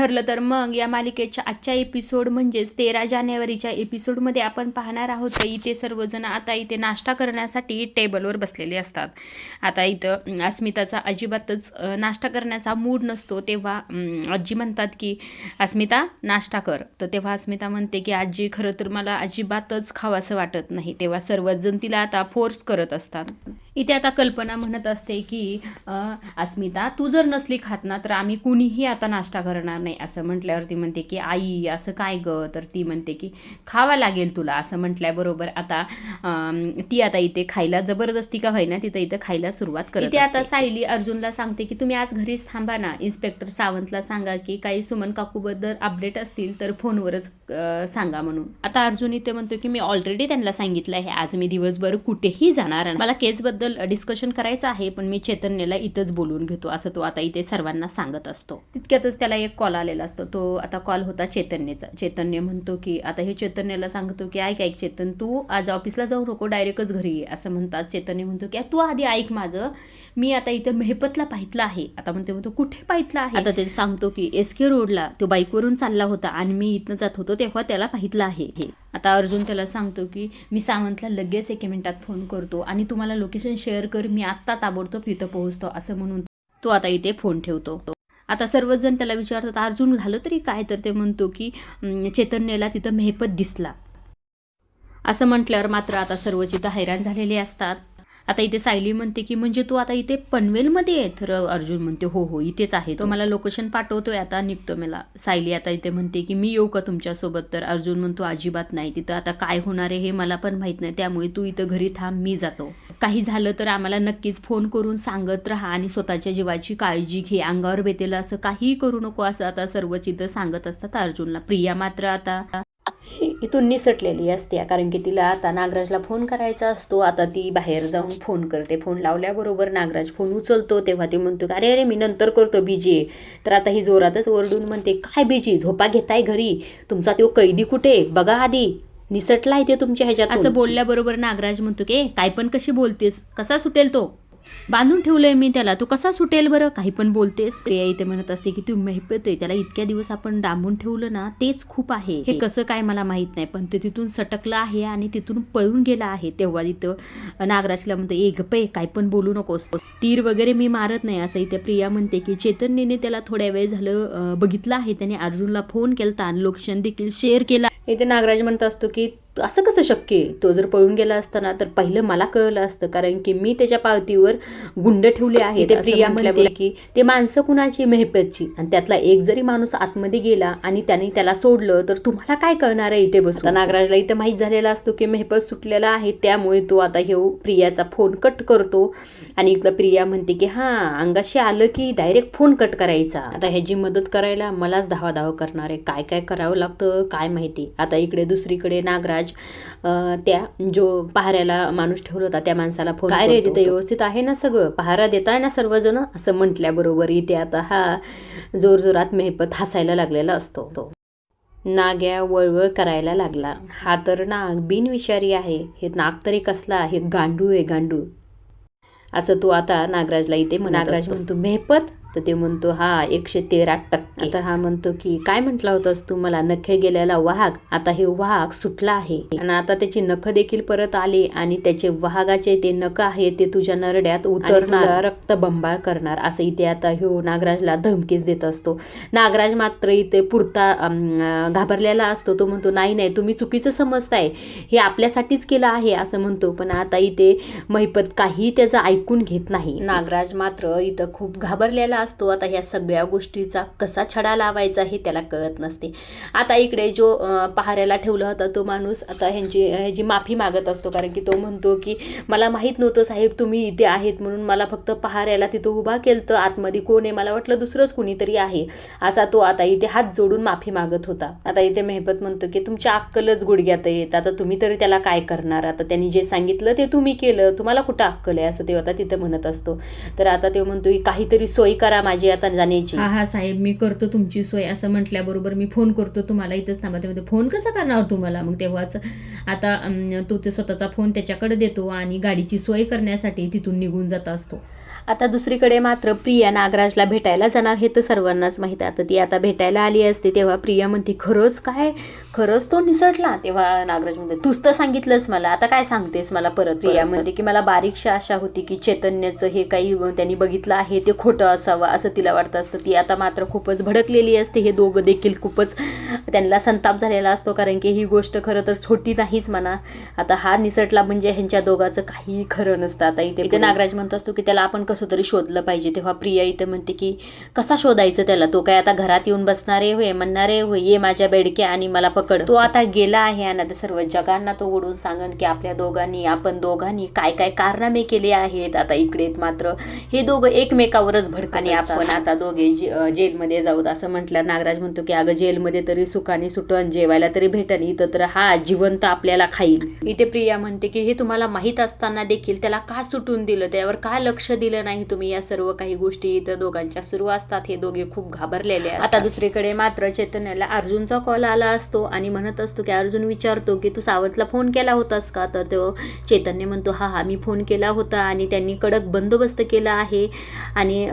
ठरलं तर मग या मालिकेच्या आजच्या एपिसोड म्हणजेच तेरा जानेवारीच्या एपिसोडमध्ये आपण पाहणार आहोत तर इथे सर्वजण आता इथे नाश्ता करण्यासाठी टेबलवर बसलेले असतात. आता इथं अस्मिताचा अजिबातच नाश्ता करण्याचा मूड नसतो तेव्हा आजी म्हणतात की अस्मिता नाश्ता कर. तर तेव्हा अस्मिता म्हणते की आजी खरं तर मला अजिबातच खावासं वाटत नाही. तेव्हा सर्वजण तिला आता फोर्स करत असतात. इथे आता कल्पना म्हणत असते की अस्मिता तू जर नसली खात ना तर आम्ही कुणीही आता नाश्ता करणार नाही. असं म्हटल्यावर ती म्हणते की आई असं काय ग? तर ती म्हणते की खावा लागेल तुला. असं म्हटल्याबरोबर आता ती आता इथे खायला जबरदस्ती का होईना तिथं इथं खायला सुरुवात करते आता सायली अर्जुनला सांगते की तुम्ही आज घरीच थांबा ना. इन्स्पेक्टर सावंतला सांगा की काही सुमन काकूबद्दल अपडेट असतील तर फोनवरच सांगा म्हणून. आता अर्जुन इथे म्हणतो की मी ऑलरेडी त्यांना सांगितलं आहे. आज मी दिवसभर कुठेही जाणार नाही. मला केसबद्दल डिस्कशन करायचं आहे पण मी चैतन्यला इथंच बोलवून घेतो असं तो आता इथे सर्वांना सांगत असतो. तितक्यातच त्याला एक कॉल आलेला असतो. तो आता कॉल होता चैतन्यचा. चैतन्य म्हणतो की आता हे चैतन्याला सांगतो की ऐक ऐक चेतन तू आज ऑफिसला जाऊ नको डायरेक्टच घरी ये. असं म्हणतात. चैतन्य म्हणतो की तू आधी ऐक माझं. मी आता इथं मेहपतला पाहितलं आहे. आता म्हणतो म्हणतो कुठे पाहितलं आहे? आता ते सांगतो की एस के रोडला तो बाईकवरून चालला होता आणि मी इथनं जात होतो तेव्हा त्याला पाहितलं आहे हे. आता अर्जुन त्याला सांगतो की मी सावंतला लगेच एके मिनिटात फोन करतो आणि तुम्हाला लोकेशन शेअर कर. मी आत्ता ताबडतोब तिथं पोहोचतो. असं म्हणून तो आता इथे फोन ठेवतो. आता सर्वजण त्याला विचारतात अर्जुन झालं तरी काय? तर ते म्हणतो की चैतन्यला तिथं मेहपत दिसला. असं म्हटल्यावर मात्र आता सर्व इथं हैराण झालेले असतात. आता इथे सायली म्हणते की म्हणजे तू आता इथे पनवेलमध्ये आहे? तर अर्जुन म्हणते हो हो इथेच आहे. तो मला लोकेशन पाठवतोय आता निघतो मला. सायली आता इथे म्हणते की मी येऊ का तुमच्यासोबत? तर अर्जुन म्हणतो अजिबात नाही. तिथं आता काय होणार आहे हे मला पण माहीत नाही. त्यामुळे तू इथं घरी थांब मी जातो. काही झालं तर आम्हाला नक्कीच फोन करून सांगत राहा आणि स्वतःच्या जीवाची काळजी घे. अंगावर बेतेलं असं काहीही करू नको असं आता सर्वच इथं सांगत असतात अर्जुनला. प्रिया मात्र आता इथून निसटलेली असते. कारण की तिला आता नागराजला फोन करायचा असतो. आता ती बाहेर जाऊन फोन करते. फोन लावल्याबरोबर नागराज फोन उचलतो. तेव्हा ती म्हणतो अरे अरे मी नंतर करतो बिजी आहे तर आता ही जोरातच ओरडून म्हणते काय बिजी झोपा घेताय घरी? तुमचा तो कैदी कुठे? बघा आधी. निसटलाय ते तुमच्या ह्याच्यात असं बोलल्याबरोबर नागराज म्हणतो की काय पण कशी बोलतेस? कसा सुटेल तो? बांधून ठेवलंय मी त्याला. तू कसा सुटेल बरं? काही पण बोलतेस. प्रिया इथे म्हणत असते की तू मेहपत आहे. त्याला इतक्या दिवस आपण डांबून ठेवलं ना तेच खूप आहे. हे कसं काय मला माहीत नाही पण ते तिथून सटकलं आहे आणि तिथून पळून गेला आहे. तेव्हा तिथं नागराजला म्हणतो ए गपे काय पण बोलू नकोस. तीर वगैरे मी मारत नाही असं इथे प्रिया म्हणते की चैतन्यने त्याला थोड्या वेळ झालं बघितलं आहे त्याने. अर्जुनला फोन केला आणि लोकेशन देखील शेअर केला. इथे नागराज म्हणत असतो की असं कसं शक्य आहे? तो जर पळून गेला असता ना तर पहिलं मला कळलं असतं. कारण की मी त्याच्या पावतीवर गुंड ठेवले आहेत ते प्रिया की ते माणसं कुणाची? मेहपतची. आणि त्यातला एक जरी माणूस आतमध्ये गेला आणि त्याने त्याला सोडलं तर तुम्हाला काय कळणार आहे इथे बसून? नागराजला इथं माहीत झालेला असतो की मेहपत सुटलेला आहे त्यामुळे तो आता हे प्रियाचा फोन कट करतो. आणि इकडं प्रिया म्हणते की हां अंगाशी आलं की डायरेक्ट फोन कट करायचा. आता ह्याची मदत करायला मलाच धावा धावा करणार आहे. काय काय करावं लागतं? काय माहिती? आता इकडे दुसरीकडे नागराज अं, त्या जो पहाऱ्याला माणूस ठेवला होता त्या माणसाला फोन काय रे तिथे व्यवस्थित आहे ना सगळं? पहारा देताय ना सर्वजण? असं म्हटल्याबरोबर इथे आता हा जोरजोरात मेहपत हसायला लागलेला असतो. तो नाग्या वळवळ करायला लागला. हा तर नाग बिनविषारी आहे. हे नाग तरी कसला आहे? गांडू आहे गांडू असं तो आता नागराजला इथे नागराज म्हणतो मेहपत तर ते म्हणतो हा एकशे तेरा टक्के. आता हा म्हणतो की काय म्हटला होतास तू मला? नखे गेलेला वाघ. आता हे वाघ सुटला आहे. आणि आता त्याची नख देखील परत आली आणि त्याचे वाघाचे ते नख आहे ते तुझ्या नरड्यात उतरणार. रक्त बंबाळ करणार. असं इथे आता ह्यो नागराजला धमकीच देत असतो. नागराज मात्र इथे पुरता घाबरलेला असतो. तो म्हणतो नाही नाही तुम्ही चुकीचं समजताय. हे आपल्यासाठीच केलं आहे असं म्हणतो. पण आता इथे महिपत काही त्याचं ऐकून घेत नाही. नागराज मात्र इथं खूप घाबरलेला असतो. आता ह्या सगळ्या गोष्टीचा कसा छडा लावायचा हे त्याला कळत नसते. आता इकडे जो पहाऱ्याला ठेवला होता तो माणूस आता ह्यांची ह्याची माफी मागत असतो. कारण की तो म्हणतो की मला माहीत नव्हतं साहेब तुम्ही इथे आहेत म्हणून मला फक्त पहाऱ्याला तिथं उभा केलं तर आतमध्ये कोण आहे? मला वाटलं दुसरंच कुणीतरी आहे. असा तो आता इथे हात जोडून माफी मागत होता. आता इथे मेहबत म्हणतो की तुमच्या अक्कलच गुडघ्यात येत आता तुम्ही तरी त्याला काय करणार? आता त्यांनी जे सांगितलं ते तुम्ही केलं. तुम्हाला कुठं अक्कल आहे? असं ते आता तिथं म्हणत असतो. तर आता ते म्हणतो की काहीतरी सोय करा माझी आता जाण्याची. हा हा साहेब मी करतो तुमची सोय. असं म्हटल्याबरोबर मी फोन करतो तुम्हाला. इथंच थांबा ते फोन कसा करणार तुम्हाला? मग तेव्हाच आता तो ते स्वतःचा फोन त्याच्याकडे देतो आणि गाडीची सोय करण्यासाठी तिथून निघून जात असतो. आता दुसरीकडे मात्र प्रिया नागराजला भेटायला जाणार हे तर सर्वांनाच माहीत आहे. आता ती आता भेटायला आली असते तेव्हा प्रिया म्हणते खरंच काय? खरंच तो निसटला? तेव्हा नागराज म्हणते तूच तर सांगितलंस मला. आता काय सांगतेस मला परत? प्रिया म्हणते की मला बारीकशी आशा होती की चैतन्याचं हे काही त्यांनी बघितलं आहे ते खोटं असावं असं तिला वाटतं असतं. ती आता मात्र खूपच भडकलेली असते. हे दोघं देखील खूपच त्यांना संताप झालेला असतो कारण की ही गोष्ट खरं तर छोटी नाहीच म्हणा. आता हा निसटला म्हणजे ह्यांच्या दोघांचं काही खरं नसतं. आता इथे इथे नागराज म्हणतो असतो की त्याला आपण कसं तरी शोधलं पाहिजे. तेव्हा प्रिया इथे म्हणते की कसा शोधायचं त्याला? तो काय आता घरात येऊन बसणारे होय म्हणणारे होय ये माझ्या बेडक्या आणि मला पकड. तो आता गेला आहे आणि आता सर्व जगांना तो ओढून सांगन की आपल्या दोघांनी आपण दोघांनी काय काय कारनामे केले आहेत. आता इकडे मात्र हे दोघं एकमेकावरच भडक आणि आपण आता दोघे जेलमध्ये जाऊत. असं म्हटलं नागराज म्हणतो की अगं जेलमध्ये तरी सुखाने सुटन जेवायला तरी भेटन. इथं तर हा जिवंत आपल्याला खाईल. इथे प्रिया म्हणते की हे तुम्हाला माहीत असताना देखील त्याला का सुटून दिलं? त्यावर का लक्ष दिलं नाही तुम्ही या सर्व काही गोष्टी इथं दोघांच्या सुरू असतात. हे दोघे खूप घाबरलेले. आता दुसरीकडे मात्र चैतन्याला अर्जुनचा कॉल आला असतो आणि म्हणत असतो की अर्जुन विचारतो की तू सावंतला फोन केला होतास का? तर तो चैतन्य म्हणतो हा हा मी फोन केला होता आणि त्यांनी कडक बंदोबस्त केला आहे आणि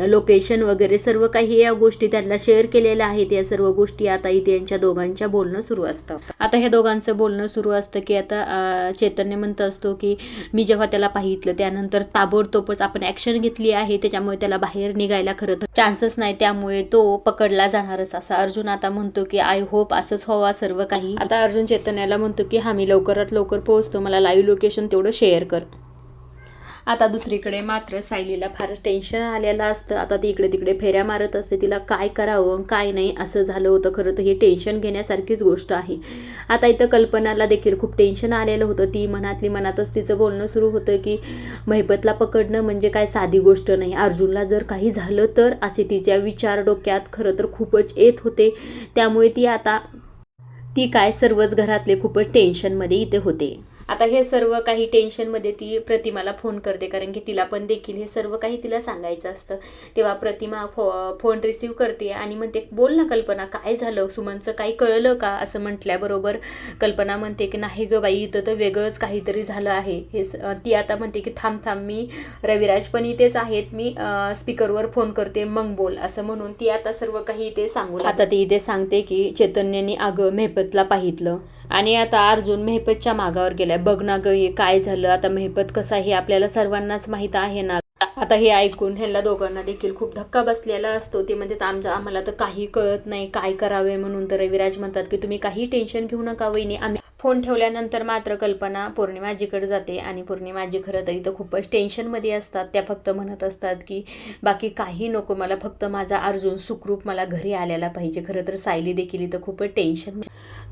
लोकेशन वगैरे सर्व काही या गोष्टी त्यांना शेअर केलेल्या आहेत. या सर्व गोष्टी आता इथे यांच्या दोघांच्या बोलणं सुरू असतं आता हे दोघांचं बोलणं सुरू असतं की आता चैतन्य म्हणत असतो की मी जेव्हा त्याला पाहितलं त्यानंतर ताबडतोबच आपण ॲक्शन घेतली आहे त्याच्यामुळे त्याला बाहेर निघायला खरं तर चान्सेस नाही. त्यामुळे तो पकडला जाणारच. असा अर्जुन आता म्हणतो की आय होप असंच व्हावा सर्व काही. आता अर्जुन चैतन्याला म्हणतो की हा मी लवकरात लवकर पोहोचतो. मला लाईव्ह लोकेशन तेवढं शेअर कर. आता दुसरीकडे मात्र सायलीला फारच टेन्शन आलेलं असतं. आता ती इकडे तिकडे फेऱ्या मारत असते. तिला काय करावं काय नाही असं झालं होतं. खरं तर ही टेन्शन घेण्यासारखीच गोष्ट आहे. आता इथं कल्पनाला देखील खूप टेन्शन आलेलं होतं. ती मनातली मनातच तिचं बोलणं सुरू होतं की महिपतला पकडणं म्हणजे काय साधी गोष्ट नाही. अर्जुनला जर काही झालं तर? असे तिच्या विचार डोक्यात खरं तर खूपच येत होते. त्यामुळे ती आता ती काय सर्वच घरातले खूपच टेन्शनमध्ये इथे होते. आता हे सर्व काही टेन्शनमध्ये ती प्रतिमाला फोन करते कारण की तिला पण देखील हे सर्व काही तिला सांगायचं असतं. तेव्हा प्रतिमा फो फोन रिसीव करते आणि म्हणते बोल ना कल्पना काय झालं? सुमनचं काही कळलं का? असं म्हटल्याबरोबर कल्पना म्हणते की नाही ग बाई इथं तर वेगळंच काहीतरी झालं आहे. हे ती आता म्हणते की थांब थांब मी रविराज पण इथेच आहेत. मी स्पीकरवर फोन करते मग बोल. असं म्हणून ती आता सर्व काही इथे सांगू आता ती इथे सांगते की चैतन्याने अगं मेहपतला पाहितलं. आणि आता अर्जुन मेहपतच्या मागावर गेलाय. बघ ना ग हे काय झालं? आता मेहपत कसा हे आपल्याला सर्वांनाच माहीत आहे ना. आता हे ऐकून ह्यांना दोघांना देखील खूप धक्का बसलेला असतो. ते म्हणतात आमचं आम्हाला तर काही कळत नाही. काय करावे? म्हणून तर रविराज म्हणतात की तुम्ही काही टेन्शन घेऊ नका वहिनी. आम्ही फोन ठेवल्यानंतर मात्र कल्पना पौर्णिमाजीकडे जाते आणि पौर्णिमाजी खरं तर इथं खूपच टेन्शनमध्ये असतात. त्या फक्त म्हणत असतात की बाकी काही नको मला फक्त माझा अर्जुन सुखरूप मला घरी आलेला पाहिजे. खरं तर सायली देखील इथं खूपच टेन्शन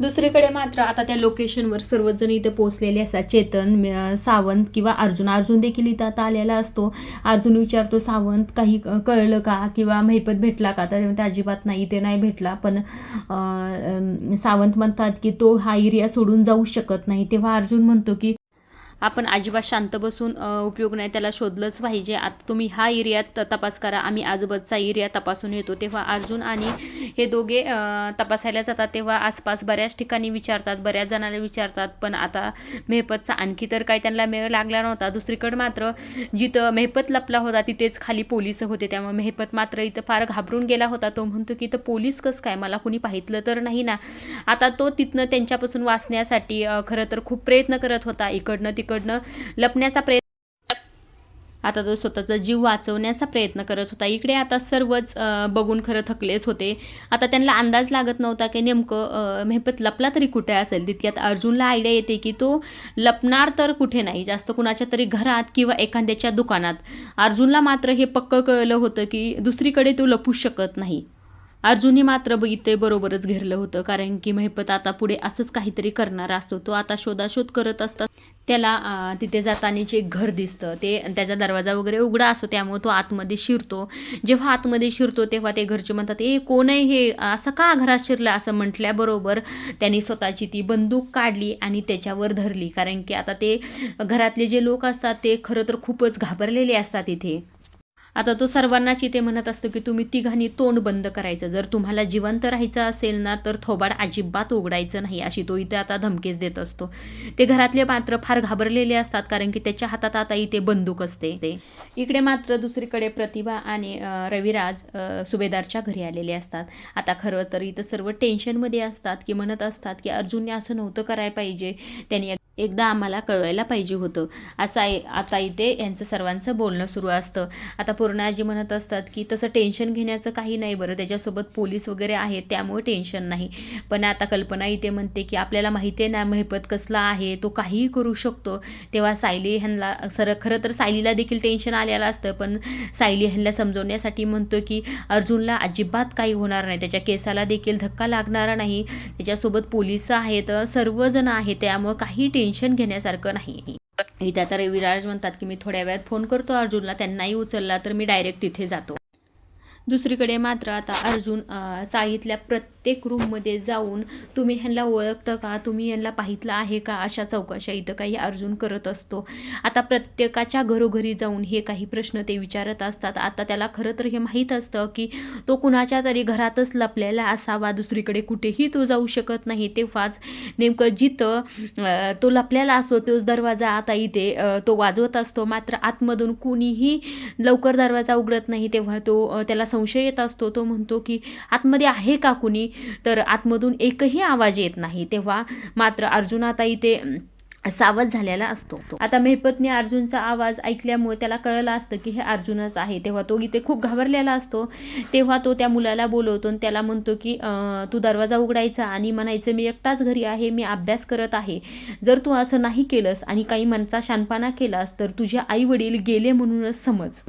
दुसरीकडे मात्र आता त्या लोकेशनवर सर्वजण इथे पोचलेले असतात. चेतन सावंत किंवा अर्जुन. अर्जुन देखील इथं आता आलेला असतो. अर्जुन विचारतो सावंत काही कळलं का? किंवा महिपत भेटला का? तर अजिबात नाही ते नाही भेटला. पण सावंत म्हणतात की तो हा एरिया सोडून जाऊ शकत नाही. तेव्हा अर्जुन म्हणतो की आपण अजिबात शांत बसून उपयोग नाही त्याला शोधलंच पाहिजे. आता तुम्ही हा एरियात तपास करा. आम्ही आजूबाजूचा एरिया तपासून येतो. तेव्हा अर्जुन आणि हे दोघे तपासायला जातात. तेव्हा आसपास बऱ्याच ठिकाणी विचारतात. बऱ्याच जणांना विचारतात. पण आता मेहपतचा आणखी तर काही त्यांना मेळ लागला नव्हता. दुसरीकडे मात्र जिथं मेहपत लपला होता तिथेच खाली पोलीस होते. त्यामुळे मेहपत मात्र इथं फार घाबरून गेला होता. तो म्हणतो की इथं पोलीस कसं काय? मला कुणी पाहितलं तर नाही ना? आता तो तिथनं त्यांच्यापासून वाचण्यासाठी खरं तर खूप प्रयत्न करत होता. इकडनं तिकडनं लपण्याचा प्रयत्न आता तो स्वतःचा जीव वाचवण्याचा प्रयत्न करत होता. इकडे आता सर्वच बघून खरं थकलेच होते. आता त्यांना अंदाज लागत नव्हता की नेमकं मेहपत लपला तरी कुठे असेल? तितक्यात अर्जुनला आयडिया येते की तो लपणार तर कुठे नाही? जास्त कुणाच्या तरी घरात किंवा एखाद्याच्या दुकानात. अर्जुनला मात्र हे पक्कं कळलं होतं की दुसरीकडे तो लपू शकत नाही. अर्जुनने मात्र ब- इथे बरोबरच घेरलं होतं. कारण की महिपत आता पुढे असंच काहीतरी करणार असतो. तो आता शोधाशोध करत असतात त्याला तिथे जातानाचे एक घर दिसतं ते त्याचा दरवाजा वगैरे उघडा असतो त्यामुळे तो आतमध्ये शिरतो. जेव्हा आतमध्ये शिरतो तेव्हा ते घरचे म्हणतात ए कोण आहे हे? असं का घरात शिरलं? असं म्हटल्याबरोबर त्यांनी स्वतःची ती बंदूक काढली आणि त्याच्यावर धरली. कारण की आता ते घरातले जे लोक असतात ते खरं तर खूपच घाबरलेले असतात इथे. आता तो सर्वांनाच इथे म्हणत असतो की तुम्ही तिघांनी तोंड बंद करायचं. जर तुम्हाला जिवंत राहायचं असेल ना तर थोबाड अजिबात उघडायचं नाही अशी तो इथे आता धमकीच देत असतो. ते घरातले मात्र फार घाबरलेले असतात कारण की त्याच्या हातात आता इथे बंदूक असते. ते इकडे मात्र दुसरीकडे प्रतिभा आणि रविराज सुभेदारच्या घरी आलेले असतात. आता खरं तर इथं सर्व टेन्शनमध्ये असतात की म्हणत असतात की अर्जुनने असं नव्हतं करायला पाहिजे. त्यांनी एकदा आम्हाला कळवायला पाहिजे होतं. असं आहे आता इथे यांचं सर्वांचं बोलणं सुरू असतं. आता पूर्णाजी म्हणत असतात की तसं टेन्शन घेण्याचं काही नाही बरं. त्याच्यासोबत पोलीस वगैरे आहेत त्यामुळे टेन्शन नाही. पण आता कल्पना इथे म्हणते की आपल्याला माहिती आहे ना महिपत कसला आहे? तो काहीही करू शकतो. तेव्हा सायली ह्यांना सर खरं तर सायलीला देखील टेन्शन आलेलं असतं. पण सायली ह्यांना समजवण्यासाठी म्हणतो की अर्जुनला अजिबात काही होणार नाही. त्याच्या केसाला देखील धक्का लागणारा नाही. त्याच्यासोबत पोलीस आहेत सर्वजण आहेत. त्यामुळं काही टेन्शन घेण्यासारखं नाही. इथे तर रविराज म्हणतात की मी थोड्या वेळात फोन करतो अर्जुनला. त्यांनाही उचलला तर मी डायरेक्ट तिथे जातो. दुसरीकडे मात्र आता अर्जुन चाळीतल्या प्रत्येक रूममध्ये जाऊन तुम्ही ह्यांना ओळखतं का? तुम्ही यांना पाहितलं आहे का? अशा चौकशा इथं काही अर्जुन करत असतो. आता प्रत्येकाच्या घरोघरी जाऊन हे काही प्रश्न ते विचारत असतात. आता त्याला खरं तर हे माहीत असतं की तो कुणाच्या तरी घरातच लपलेला असावा. दुसरीकडे कुठेही तो जाऊ शकत नाही. तेव्हाच नेमकं जिथं तो लपलेला असतो तोच दरवाजा आता इथे तो वाजवत असतो. मात्र आतमधून कुणीही लवकर दरवाजा उघडत नाही. तेव्हा तो त्याला संशय येत असतो तो म्हणतो की आतमध्ये आहे का कुणी? तर आतमधून एकही आवाज येत नाही. तेव्हा मात्र अर्जुन आता इथे सावध झालेला असतो आता मेहपतने अर्जुनचा आवाज ऐकल्यामुळे त्याला कळलं असतं की हे अर्जुनच आहे. तेव्हा तो इथे खूप घाबरलेला असतो. तेव्हा तो त्या मुलाला बोलवतो आणि त्याला म्हणतो की तू दरवाजा उघडायचा आणि म्हणायचं मी एकटाच घरी आहे मी अभ्यास करत आहे. जर तू असं नाही केलंस आणि काही मनचा शानपणा केलास तर तुझे आई वडील गेले म्हणूनच समज.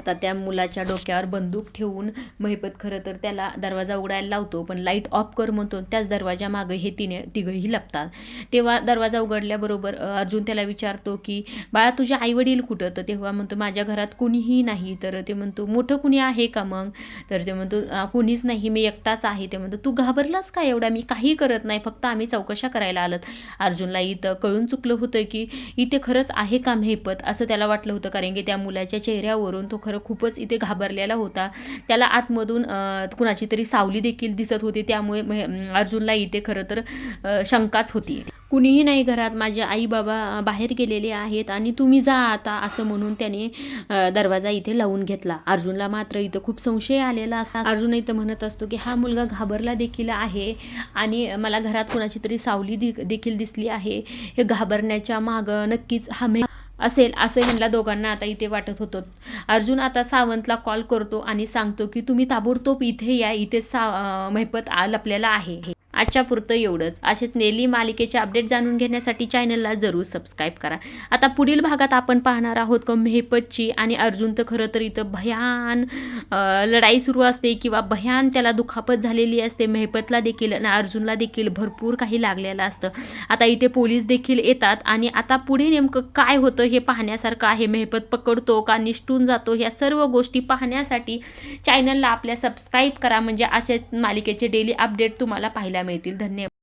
आता त्या मुलाच्या डोक्यावर बंदूक ठेवून महिपत खरं तर त्याला दरवाजा उघडायला लावतो पण लाइट ऑफ कर म्हणतो. त्याच दरवाजा मागे हे तिने तिघंही लपतात. तेव्हा दरवाजा उघडल्याबरोबर अर्जुन त्याला विचारतो की बाळा तुझे आईवडील कुठं? तर तेव्हा म्हणतो माझ्या घरात कुणीही नाही. तर ते म्हणतो मोठं कुणी आहे का मग? तर ते म्हणतो कुणीच नाही मी एकटाच आहे. ते म्हणतो तू घाबरलास का एवढा? मी काही करत नाही फक्त आम्ही चौकशा करायला आलोत. अर्जुनला इथं कळून चुकलं होतं की इथे खरंच आहे का मेहपत? असं त्याला वाटलं होतं कारण की त्या मुलाच्या चेहऱ्यावरून तो खरं खूपच इथे घाबरलेला होता. त्याला आतमधून कुणाची तरी सावली देखील दिसत होती. त्यामुळे अर्जुनला इथे खरं तर शंकाच होती. कुणीही नाही घरात माझे आई बाबा बाहेर गेलेले आहेत आणि तुम्ही जा आता असं म्हणून त्याने दरवाजा इथे लावून घेतला. अर्जुनला मात्र इथं खूप संशय आलेला असा अर्जुन इथं म्हणत असतो की हा मुलगा घाबरला देखील आहे आणि मला घरात कुणाची तरी सावली देखील दिसली आहे. हे घाबरण्याच्या मागं नक्कीच हा मे असेल असं ह्यांना दोघांना आता इथे वाटत होतं. अर्जुन आता सावंतला कॉल करतो आणि सांगतो की तुम्ही ताबडतोब इथे या इथे सा मैपत महिपत लपलेला आहे. आजच्या पुरतं एवढंच. असेच नेली मालिकेचे अपडेट जाणून घेण्यासाठी चॅनलला जरूर सबस्क्राईब करा. आता पुढील भागात आपण पाहणार आहोत का मेहपतची आणि अर्जुन तर खरं तर इथं भयान लढाई सुरू असते किंवा भयान त्याला दुखापत झालेली असते. मेहपतला देखील आणि अर्जुनला देखील भरपूर काही लागलेलं असतं. आता इथे पोलीस देखील येतात आणि आता पुढे नेमकं काय होतं हे पाहण्यासारखं आहे. मेहपत पकडतो का निष्ठून जातो ह्या सर्व गोष्टी पाहण्यासाठी चॅनलला आपल्या सबस्क्राईब करा. म्हणजे असे मालिकेचे डेली अपडेट तुम्हाला पाहायला येतील धन्यवाद.